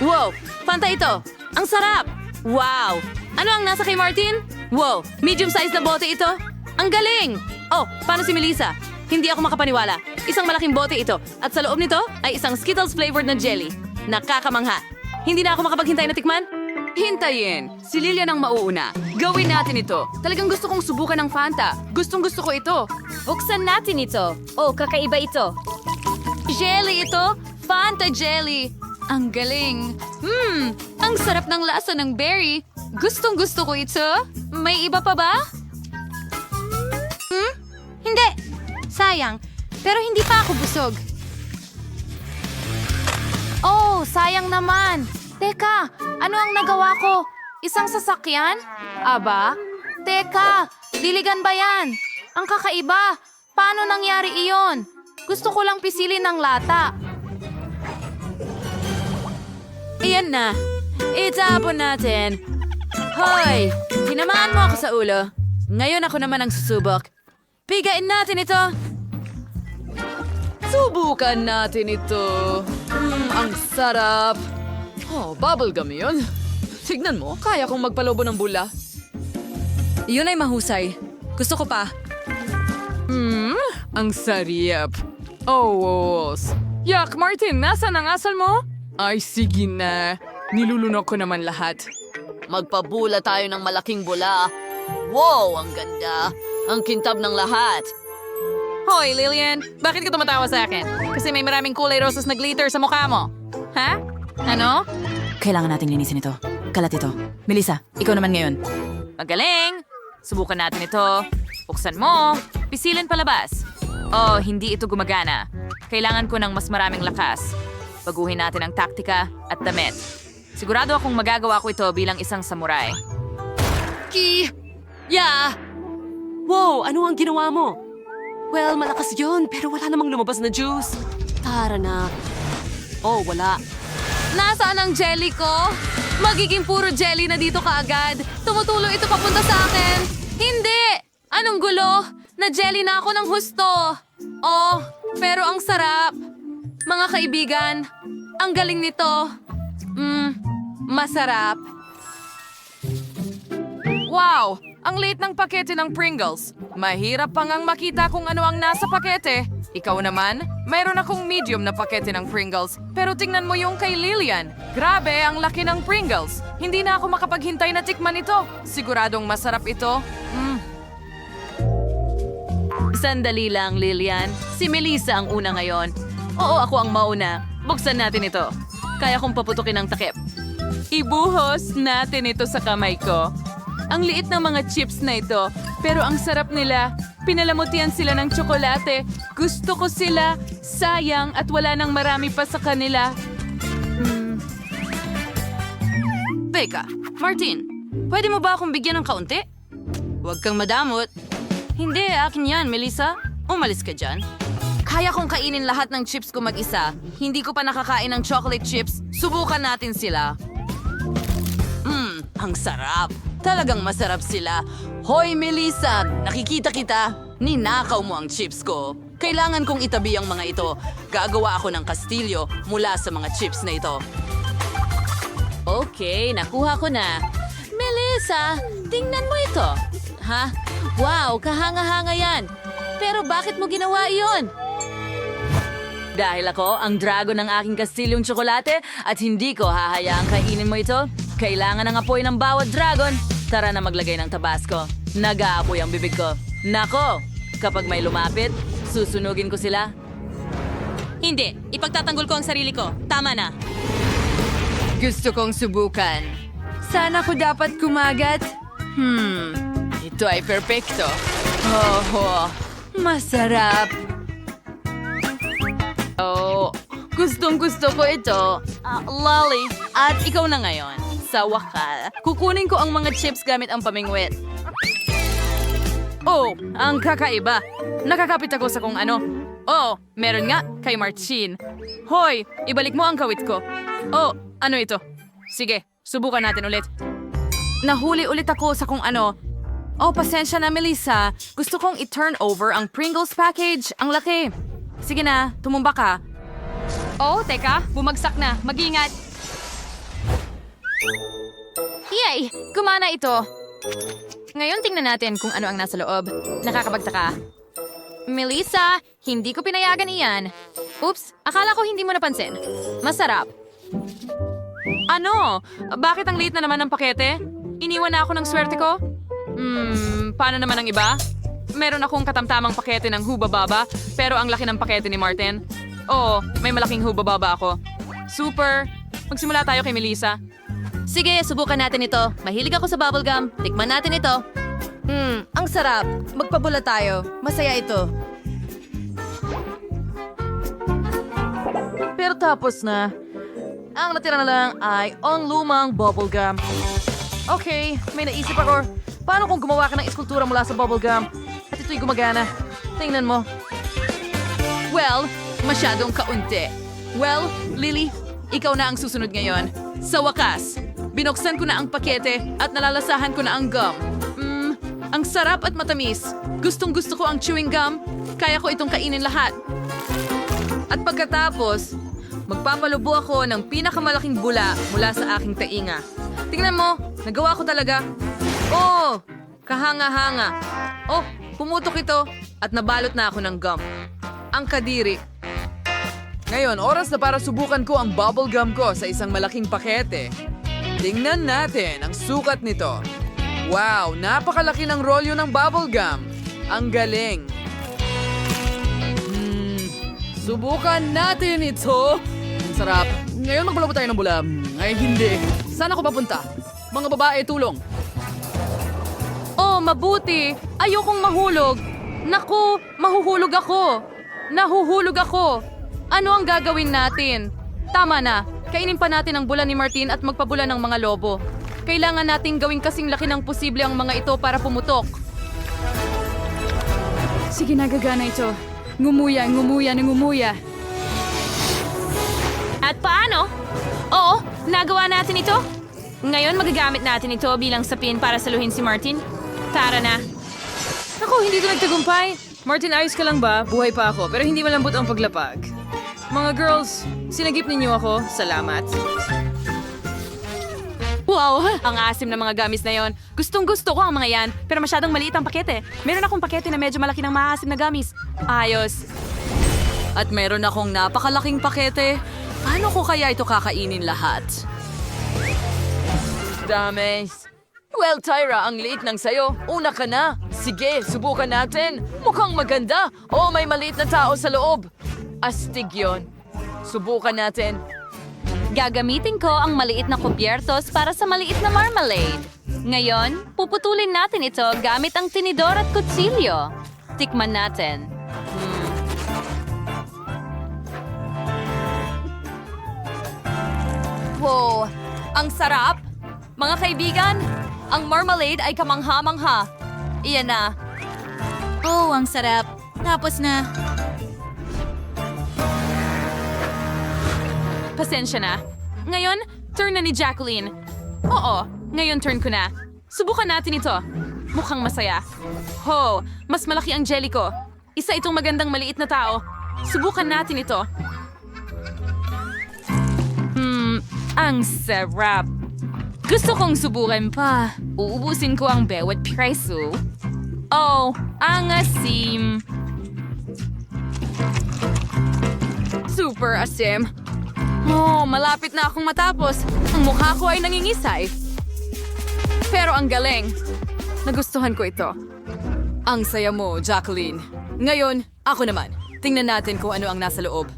Wow! Fanta ito! Ang sarap! Wow! Ano ang nasa kay Martin? Wow! Medium size na bote ito? Ang galing! Oh, paano si Melissa? Hindi ako makapaniwala. Isang malaking bote ito. At sa loob nito ay isang Skittles flavored na jelly. Nakakamangha. Hindi na ako makapaghintay na tikman? Hintayin! Si Lilian ang mauuna. Gawin natin ito. Talagang gusto kong subukan ng Fanta. Gustong gusto ko ito. Buksan natin ito. Oh, kakaiba ito. Jelly ito? Fanta jelly. Ang galing. Hmm, ang sarap ng lasa ng berry. Gustong gusto ko ito. May iba pa ba? Hmm? Hindi. Sayang. Pero hindi pa ako busog. Oh, sayang naman. Teka, ano ang nagawa ko? Isang sasakyan? Aba? Teka, diligan ba yan? Ang kakaiba. Paano nangyari iyon? Gusto ko lang pisilin ng lata. Iyan na. Itapon natin. Hoy! Tinamaan mo ako sa ulo. Ngayon ako naman ang susubok. Pigain natin ito. Subukan natin ito. Hmm, ang sarap. Oh, bubblegum yun. Tignan mo, kaya kong magpalobo ng bula. Yun ay mahusay. Gusto ko pa. Hmm, ang sarap. Oh, wos. Yak, Martin, nasan ang asal mo? Ay, sige na. Nilulunok ko naman lahat. Magpabula tayo ng malaking bula. Wow, ang ganda. Ang kintab ng lahat. Hoy, Lillian! Bakit ka tumatawa sa akin? Kasi may maraming kulay rosas na glitter sa mukha mo. Ha? Ano? Kailangan nating linisin ito. Kalat ito. Melissa, ikaw naman ngayon. Magaling! Subukan natin ito. Buksan mo. Pisilin palabas. Oh, hindi ito gumagana. Kailangan ko ng mas maraming lakas. Baguhin natin ang taktika at damit. Sigurado akong magagawa ko ito bilang isang samurai. Ki! Ya! Wow, ano ang ginawa mo? Well, malakas yon pero wala namang lumabas na juice. Tara na. Oh, wala. Nasaan ang jelly ko? Magiging puro jelly na dito kaagad. Tumutulo ito papunta sa akin. Hindi! Anong gulo? Na jelly na ako ng husto. Oh, pero ang sarap. Mga kaibigan, ang galing nito. Mmm, masarap. Wow! Ang liit ng pakete ng Pringles. Mahirap pang ang makita kung ano ang nasa pakete. Ikaw naman, mayroon akong medium na pakete ng Pringles. Pero tingnan mo yung kay Lilian. Grabe, ang laki ng Pringles. Hindi na ako makapaghintay na tikman ito. Siguradong masarap ito. Mm. Sandali lang, Lilian. Si Melissa ang una ngayon. Oo, ako ang mauna. Buksan natin ito. Kaya kong paputukin ang takip. Ibuhos natin ito sa kamay ko. Ang liit ng mga chips na ito, pero ang sarap nila. Pinalamutian sila ng tsokolate. Gusto ko sila. Sayang at wala nang marami pa sa kanila. Hmm. Teka, Martin, pwede mo ba akong bigyan ng kaunti? Huwag kang madamot. Hindi, akin yan, Melissa. Umalis ka dyan. Kaya kong kainin lahat ng chips ko mag-isa. Hindi ko pa nakakain ng chocolate chips. Subukan natin sila. Mmm, ang sarap. Talagang masarap sila. Hoy, Melissa! Nakikita kita. Ninakaw mo ang chips ko. Kailangan kong itabi ang mga ito. Gagawa ako ng kastilyo mula sa mga chips na ito. Okay, nakuha ko na. Melissa, tingnan mo ito. Ha? Wow, kahanga-hanga yan. Pero bakit mo ginawa iyon? Dahil ako ang dragon ng aking kastilyong tsokolate at hindi ko hahayaang kainin mo ito, kailangan ng apoy ng bawat dragon. Tara na maglagay ng tabasco. Nag-aapoy ang bibig ko. Nako, kapag may lumapit, susunugin ko sila. Hindi, ipagtatanggol ko ang sarili ko. Tama na. Gusto kong subukan. Sana ko dapat kumagat? Hmm, ito ay perpekto. Oh, masarap. Gustong gusto ko ito. Ah, Lolly, at ikaw na ngayon. Sa wakal, kukunin ko ang mga chips gamit ang pamingwit. Oh, ang kakaiba. Nakakapit ako sa kung ano. Oh, meron nga kay Marcin. Hoy, ibalik mo ang kawit ko. Oh, ano ito? Sige, subukan natin ulit. Nahuli ulit ako sa kung ano. Oh, pasensya na, Melissa. Gusto kong i-turn over ang Pringles package. Ang laki. Sige na, tumumba ka. Oh, teka, bumagsak na. Mag-ingat. Yay! Gumana ito. Ngayon tingnan natin kung ano ang nasa loob. Nakakapagtaka. Melissa, hindi ko pinayagan iyan. Oops, akala ko hindi mo napansin. Masarap. Ano? Bakit ang liit na naman ng pakete? Iniwan na ako ng swerte ko? Hmm, paano naman ang iba? Meron akong katamtamang pakete ng hubababa, pero ang laki ng pakete ni Martin. Oo, may malaking hubababa ako. Super! Magsimula tayo kay Melissa. Sige, subukan natin ito. Mahilig ako sa bubblegum. Tikman natin ito. Hmm, ang sarap. Magpabula tayo. Masaya ito. Pero tapos na. Ang natira na lang ay on lumang bubblegum. Okay, may naisip ako. Paano kung gumawa ka ng eskultura mula sa bubblegum? At ito'y gumagana. Tingnan mo. Well, masyadong kaunti. Well, Lily, ikaw na ang susunod ngayon. Sa wakas, binuksan ko na ang pakete at nalalasahan ko na ang gum. Mmm, ang sarap at matamis. Gustong gusto ko ang chewing gum. Kaya ko itong kainin lahat. At pagkatapos, magpapalubo ako ng pinakamalaking bula mula sa aking tainga. Tingnan mo, nagawa ko talaga. Oh, kahanga-hanga. Oh, pumutok ito at nabalot na ako ng gum. Ang kadiri. Ngayon, oras na para subukan ko ang bubble gum ko sa isang malaking pakete. Tingnan natin ang sukat nito. Wow, napakalaki ng rolyo ng bubble gum. Ang galing. Hmm, subukan natin ito. Ang sarap. Ngayon magpalabo tayo ng bula. Ay, hindi. Saan ako papunta? Mga babae, tulong. Oh, mabuti. Ayokong mahulog. Naku, mahuhulog ako. Nahuhulog ako. Ano ang gagawin natin? Tama na. Kainin pa natin ang bula ni Martin at magpabula ng mga lobo. Kailangan nating gawing kasing laki ng posible ang mga ito para pumutok. Sige, nagagana ito. Ngumuya, ngumuya, ngumuya. At paano? Oo, nagawa natin ito. Ngayon magagamit natin ito bilang sapin para saluhin si Martin. Tara na. Ako, hindi ito nagtagumpay. Martin, ayos ka lang ba? Buhay pa ako, pero hindi malambot ang paglapag. Mga girls, sinagip ninyo ako. Salamat. Wow, ang asim ng mga gamis na yon. Gustong gusto ko ang mga yan, pero masyadong maliit ang pakete. Meron akong pakete na medyo malaki ng maasim na gamis. Ayos. At meron akong napakalaking pakete. Paano ko kaya ito kakainin lahat? Dami. Well, Tyra, ang liit ng sayo. Una ka na. Sige, subukan natin. Mukhang maganda. Oh, may maliit na tao sa loob. Astig yon. Subukan natin. Gagamitin ko ang maliit na kubyertos para sa maliit na marmalade. Ngayon, puputulin natin ito gamit ang tinidor at kutsilyo. Tikman natin. Hmm. Wow, ang sarap! Mga kaibigan, ang marmalade ay kamangha-mangha. Iyan na. Oh, ang sarap. Tapos na. Pasensya na. Ngayon, turn na ni Jacqueline. Oo, ngayon turn ko na. Subukan natin ito. Mukhang masaya. Ho, mas malaki ang jelly ko. Isa itong magandang maliit na tao. Subukan natin ito. Hmm, ang sarap. Gusto kong subukan pa. Uubusin ko ang bawat piso. Oh, ang asim. Super asim. Oh, malapit na akong matapos. Ang mukha ko ay nangingisay. Pero ang galing. Nagustuhan ko ito. Ang saya mo, Jacqueline. Ngayon, ako naman. Tingnan natin kung ano ang nasa loob.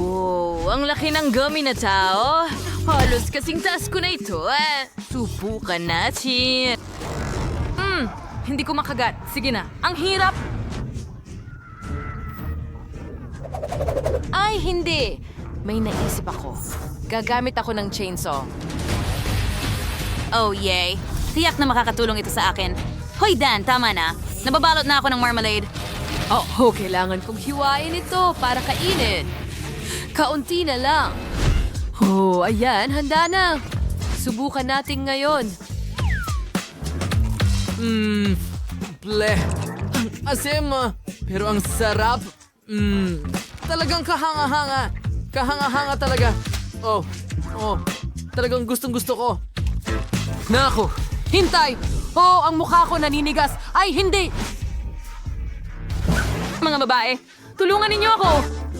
Oh, ang laki ng gummy na tao. Halos kasing taas ko na ito. Eh. Subukan natin. Hmm, hindi ko makagat. Sige na. Ang hirap. Ay, hindi. May naisip ako. Gagamit ako ng chainsaw. Oh, yay. Tiyak na makakatulong ito sa akin. Hoy, Dan, tama na. Nababalot na ako ng marmalade. Oh, kailangan kong hiwain ito para kainin. Kaunti na lang. Oh, ayan, handa na. Subukan natin ngayon. Mmm, bleh. Ang asim, ah. pero ang sarap. Mmm, talagang kahanga-hanga. Kahanga-hanga talaga. Oh, oh. Talagang gustong gusto ko. Naku! Hintay! Oh, ang mukha ko naninigas. Ay, hindi! Mga babae, tulungan ninyo ako!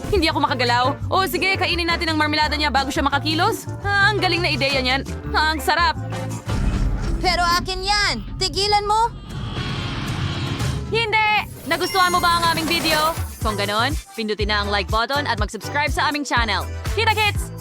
Hindi ako makagalaw. O sige, kainin natin ang marmelada niya bago siya makakilos. Ah, ang galing na ideya niyan. Ah, ang sarap. Pero akin yan! Tigilan mo! Hindi! Nagustuhan mo ba ang aming video? Kung ganon, pindutin na ang like button at mag-subscribe sa aming channel. Kita kits!